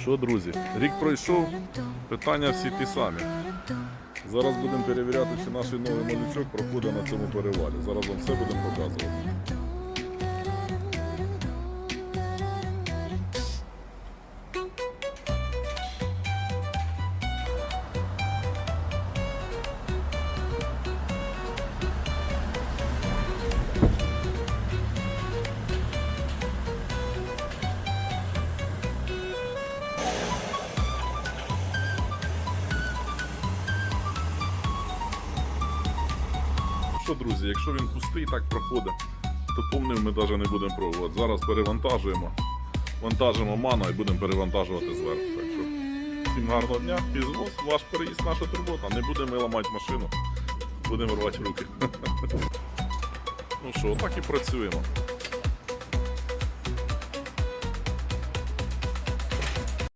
Що, друзі, рік пройшов, питання всі ті самі. Зараз будемо перевіряти, чи наш новий малючок проходить на цьому перевалі. Зараз вам все будемо показувати. Що, друзі, якщо він пустий, так проходить, то повним ми навіть не будемо пробувати. Зараз перевантажуємо, вантажимо ману і будемо перевантажувати зверху. Так що всім гарного дня, пізвоз, ваш переїзд, наша турбота. Не будемо ламати машину, будемо рвати руки. Ну що, так і працюємо.